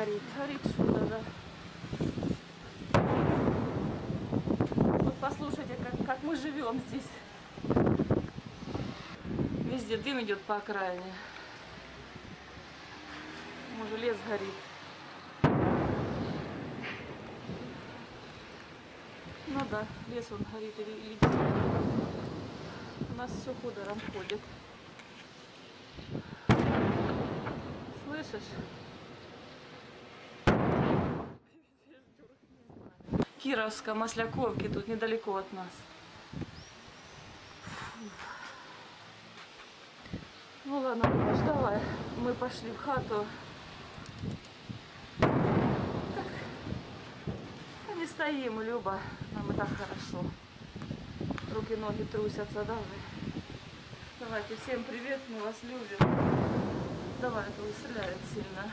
горит. Горит что-то, да. Вот послушайте, как, как мы живем здесь. Везде дым идет по окраине. Может, лес горит. Ну да, лес он горит или, или. У нас все ходором ходит. Слышишь? Кировска, Масляковки, тут недалеко от нас. Ну ладно, давай. Мы пошли в хату. Так, да не стоим, Люба. Нам и так хорошо. Руки, ноги трусятся, давай. Давайте, всем привет, мы вас любим. Давай, это стреляет сильно.